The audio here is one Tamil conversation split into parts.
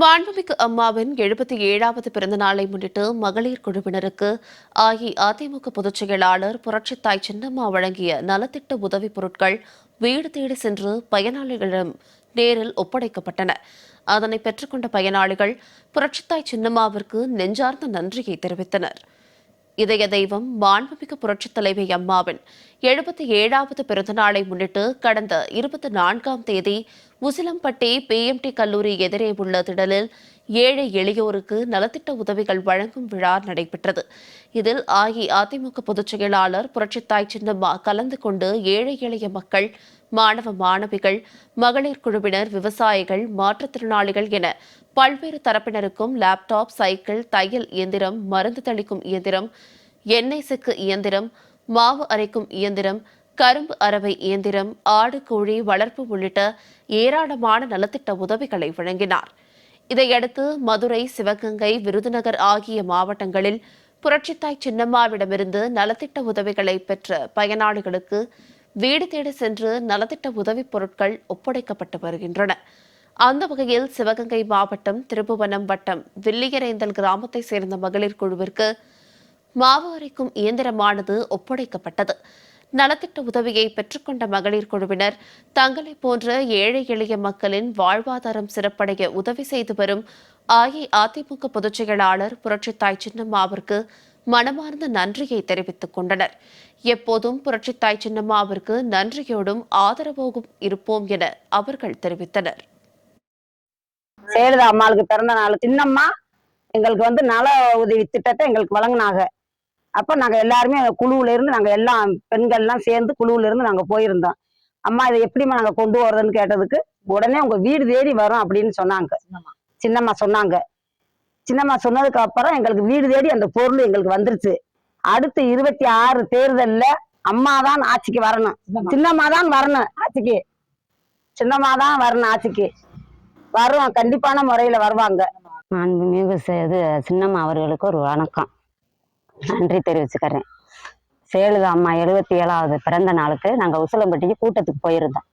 மாண்புமிகு அம்மாவின் எழுபத்தி ஏழாவது பிறந்த நாளை முன்னிட்டு மகளிர் குழுவினருக்கு அஇஅதிமுக பொதுச் செயலாளர் புரட்சித்தாய் சின்னம்மா வழங்கிய நலத்திட்ட உதவிப் பொருட்கள் வீடு தேடி சென்று பயனாளிகளிடம் நேரில் ஒப்படைக்கப்பட்டன. அதனை பெற்றுக்கொண்ட பயனாளிகள் புரட்சித்தாய் சின்னம்மாவிற்கு நெஞ்சார்ந்த நன்றியை தெரிவித்தனர். இதய தெய்வம் மாண்புமிகு புரட்சித் தலைவி அம்மாவின் எழுபத்தி ஏழாவது பிறந்தநாளை முன்னிட்டு கடந்த இருபத்தி நான்காம் தேதி உசிலம்பட்டி பிஎம்டி கல்லூரி எதிரே உள்ள திடலில் ஏழை எளியோருக்கு நலத்திட்ட உதவிகள் வழங்கும் விழா நடைபெற்றது. இதில் அஇஅதிமுக பொதுச் செயலாளர் புரட்சித்தாய் சின்னம்மா கலந்து கொண்டு ஏழை எளிய மக்கள் மாணவ மாணவிகள் மகளிர் குழுவினர் விவசாயிகள் மாற்றுத்திறனாளிகள் என பல்வேறு தரப்பினருக்கும் லேப்டாப் சைக்கிள் தையல் இயந்திரம் மருந்து தெளிக்கும் இயந்திரம் எண்ணெய் செக்கு இயந்திரம் மாவு அரைக்கும் இயந்திரம் கரும்பு அரவை இயந்திரம் ஆடு கோழி வளர்ப்பு உள்ளிட்ட ஏராளமான நலத்திட்ட உதவிகளை வழங்கினார். இதையடுத்து மதுரை சிவகங்கை விருதுநகர் ஆகிய மாவட்டங்களில் புரட்சித்தாய் சின்னம்மாவிடமிருந்து நலத்திட்ட உதவிகளை பெற்ற பயனாளிகளுக்கு வீடு தேடி சென்று நலத்திட்ட உதவிப் பொருட்கள் ஒப்படைக்கப்பட்டு வருகின்றன. அந்த வகையில் சிவகங்கை மாவட்டம் திருப்புவனம் வட்டம் வில்லியரேந்தல் கிராமத்தைச் சேர்ந்த மகளிர் குழுவிற்கு மாவு அரைக்கும் இயந்திரமானது ஒப்படைக்கப்பட்டது. நலத்திட்ட உதவியை பெற்றுக்கொண்ட மகளிர் குழுவினர் தங்களை போன்ற ஏழை எளிய மக்களின் வாழ்வாதாரம் சிறப்படைய உதவி செய்து வரும் அஇஅதிமுக பொதுச் செயலாளர் புரட்சித்தாய் சின்னம்மாவிற்கு மனமார்ந்த நன்றியை தெரிவித்துக் கொண்டனர். எப்போதும் புரட்சித்தாய் சின்னம்மாவிற்கு நன்றியோடும் ஆதரவோடும் இருப்போம் என அவர்கள் தெரிவித்தனர். சேலதா அம்மாளுக்கு பிறந்த நாள். சின்னம்மா எங்களுக்கு வந்து நல உதவி திட்டத்தை எங்களுக்கு வழங்கினாங்க. அப்ப நாங்க எல்லாருமே குழுவுல இருந்து நாங்க எல்லாம் பெண்கள் எல்லாம் சேர்ந்து குழுவுல இருந்து நாங்க போயிருந்தோம். அம்மா இதை எப்படிம்மா நாங்க கொண்டு வர்றதுன்னு கேட்டதுக்கு உடனே உங்க வீடு தேடி வரும் அப்படின்னு சொன்னாங்க. சின்னம்மா. சொன்னாங்க. சின்னம்மா சொன்னதுக்கு அப்புறம் எங்களுக்கு வீடு தேடி அந்த பொருள் எங்களுக்கு வந்துருச்சு. அடுத்து இருபத்தி ஆறு தேர்தல்ல அம்மா தான் ஆட்சிக்கு வரணும். சின்னம்மா. தான் வரணும் ஆட்சிக்கு. சின்னம்மா தான் வரணும் ஆட்சிக்கு. வரும் கண்டிப்பான முறையில வருவாங்க. இது சின்னம்மா அவர்களுக்கு ஒரு வணக்கம். நன்றி தெரிவிச்சுக்கிறேன். சேலுதா அம்மா எழுபத்தி ஏழாவது பிறந்த நாளுக்கு நாங்கள் உசிலம்பட்டிக்கு கூட்டத்துக்கு போயிருந்தோம்.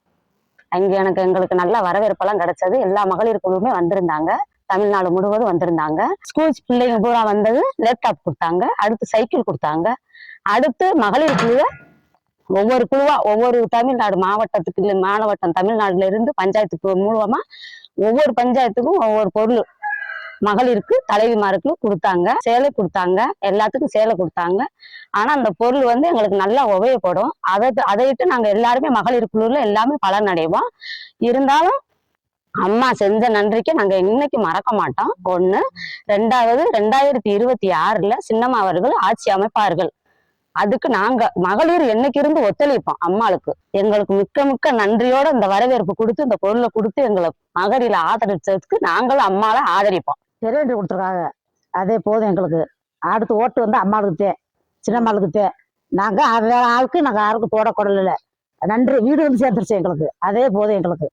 அங்கே எனக்கு எங்களுக்கு நல்ல வரவேற்பெல்லாம் கிடைச்சது. எல்லா மகளிர் குழுவுமே வந்திருந்தாங்க. தமிழ்நாடு முழுவதும் வந்திருந்தாங்க. ஸ்கூல் பிள்ளைங்க பூரா வந்தது லேப்டாப் கொடுத்தாங்க அடுத்து சைக்கிள் கொடுத்தாங்க. அடுத்து மகளிர் குழுவை ஒவ்வொரு குழுவா ஒவ்வொரு தமிழ்நாடு மாவட்டத்துக்கு இல்லை மாவட்டம் தமிழ்நாடுல இருந்து பஞ்சாயத்துக்கு மூலமா ஒவ்வொரு பஞ்சாயத்துக்கும் ஒவ்வொரு பொருள் மகளிருக்கு தலைவிமாருக்கு கொடுத்தாங்க சேலை கொடுத்தாங்க எல்லாத்துக்கும் சேலை கொடுத்தாங்க. ஆனா அந்த பொருள் வந்து எங்களுக்கு நல்லா உபயோகப்படும். அதை அதையிட்டு நாங்க எல்லாருமே மகளிர் குழுல எல்லாமே பலன் அடைவோம் இருந்தாலும் அம்மா செஞ்ச நன்றிக்கு நாங்க இன்னைக்கு மறக்க மாட்டோம். ஒண்ணு. ரெண்டாவது ரெண்டாயிரத்தி இருபத்தி ஆறுல சின்னம்மா அவர்கள் ஆட்சி அமைப்பார்கள். அதுக்கு நாங்க மகளிர் என்னைக்கு இருந்து ஒத்துழைப்போம் அம்மாளுக்கு. எங்களுக்கு மிக்க மிக்க நன்றியோட இந்த வரவேற்பு கொடுத்து இந்த பொருளை கொடுத்து எங்களை மகளிர் ஆதரிச்சதுக்கு நாங்களும் அம்மாவை ஆதரிப்போம். சிலிண்டர் கொடுத்துருக்காங்க. அதே போதும் எங்களுக்கு. அடுத்து ஓட்டு வந்து அம்மாளுக்கு தே சின்னம்மாளுக்கு தே வேற ஆளுக்கு நாங்கள் யாருக்கும் போட நன்றி. வீடு வந்து சேர்ந்துருச்சு எங்களுக்கு. அதே போதும் எங்களுக்கு.